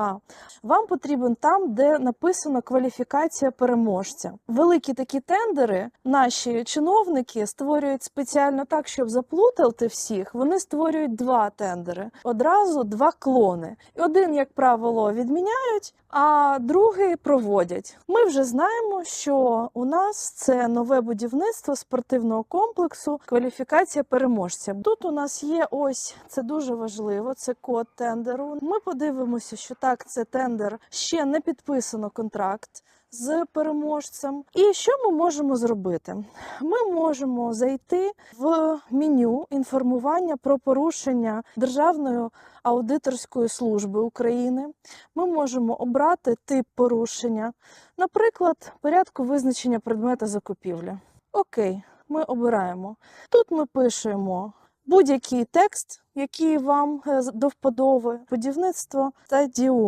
А. Вам потрібен там, де написано кваліфікація переможця. Великі такі тендери наші чиновники створюють спеціально так, щоб заплутати всіх. Вони створюють два тендери, одразу два клони. Один, як правило, відміняють, а другий проводять. Ми вже знаємо, що у нас це нове будівництво спортивного комплексу, кваліфікація переможця. Тут у нас є ось це дуже важливо. Це код тендеру. Ми подивимося, що так, це тендер ще не підписано контракт. З переможцем, і що ми можемо зробити? Ми можемо зайти в меню інформування про порушення Державної аудиторської служби України. Ми можемо обрати тип порушення, наприклад, порядку визначення предмета закупівлі. Окей, ми обираємо. Тут ми пишемо будь-який текст, який вам е, до вподоби, будівництво та діо.